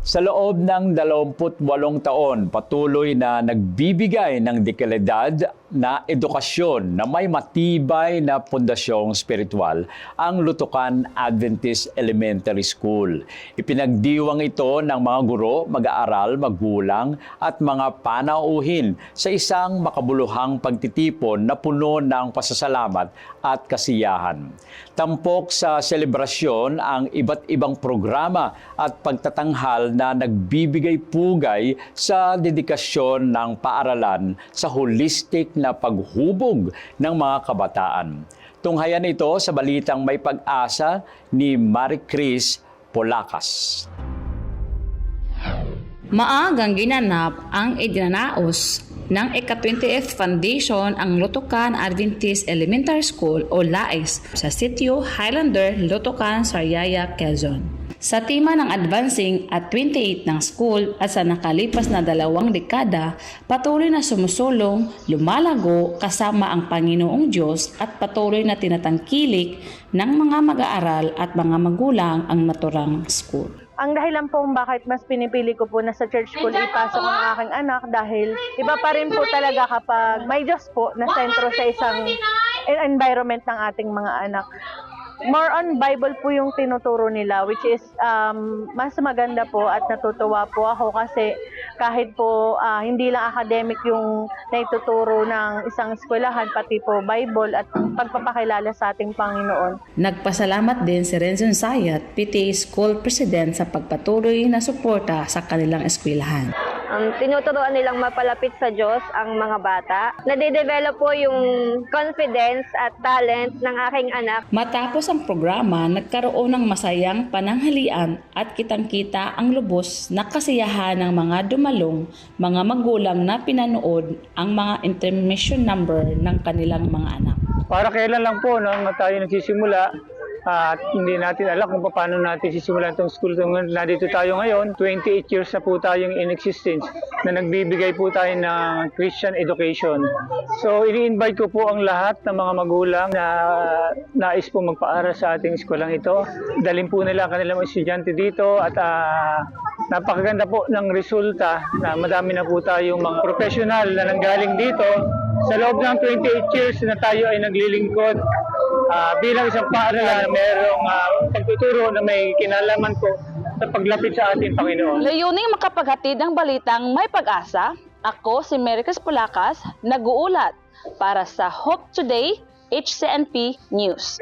Sa loob ng 28 taon, patuloy na nagbibigay ng dekalidad na edukasyon na may matibay na pondasyong spiritual ang Lutukan Adventist Elementary School. Ipinagdiwang ito ng mga guro, mag-aaral, magulang at mga panauhin sa isang makabuluhang pagtitipon na puno ng pasasalamat at kasiyahan. Tampok sa selebrasyon ang iba't ibang programa at pagtatanghal na nagbibigay pugay sa dedikasyon ng paaralan sa holistic na paghubog ng mga kabataan. Tunghayan ito sa balitang may pag-asa ni Marie Chris Polacas. Maagang ginanap ang idinanaos ng ika-20th Foundation ang Lutukan Adventist Elementary School o LAES sa sitio Highlander, Lutukan, Sariaya, Quezon. Sa tema ng advancing at 28 ng school at sa nakalipas na dalawang dekada, patuloy na sumusulong, lumalago kasama ang Panginoong Diyos at patuloy na tinatangkilik ng mga mag-aaral at mga magulang ang naturang school. ang dahilan po kung bakit mas pinipili ko po na sa church school ipasok ang aking anak dahil iba pa rin po talaga kapag may Diyos po na sentro sa isang environment ng ating mga anak. More on Bible po yung tinuturo nila which is um, mas maganda po at natutuwa po ako kasi kahit po ah, hindi lang academic yung naituturo ng isang eskwelahan pati po Bible at pagpapakilala sa ating Panginoon. Nagpasalamat din si Renzon Sayat, PTA School President sa pagpatuloy na suporta sa kanilang eskwelahan. Um, tinuturuan nilang mapalapit sa Diyos ang mga bata. Nade-develop po yung confidence at talent ng aking anak. Matapos ang programa, nagkaroon ng masayang pananghalian at kitang-kita ang lubos na kasiyahan ng mga dumalong mga magulang na pinanood ang mga intermission number ng kanilang mga anak. Para kailan lang po nang tayo nagsisimula at hindi natin alam kung paano natin sisimulan itong school. So, nandito tayo ngayon, 28 years na po tayong in existence na nagbibigay po tayo ng Christian education. So, ini-invite ko po ang lahat ng mga magulang na nais po magpaaral sa ating eskwelaang ito. Dalhin po nila ang kanilang estudyante dito at ah, napakaganda po ng resulta na madami na po tayong mga professional na nanggaling dito sa loob ng 28 years na tayo ay naglilingkod ah, bilang isang paaralan, merong ah, pagtuturo na may kinalaman po sa paglapit sa ating Panginoon. Layuning makapaghatid ng balitang may pag-asa, ako si Mericas Pulakas, nag-uulat para sa Hope Today HCNP News.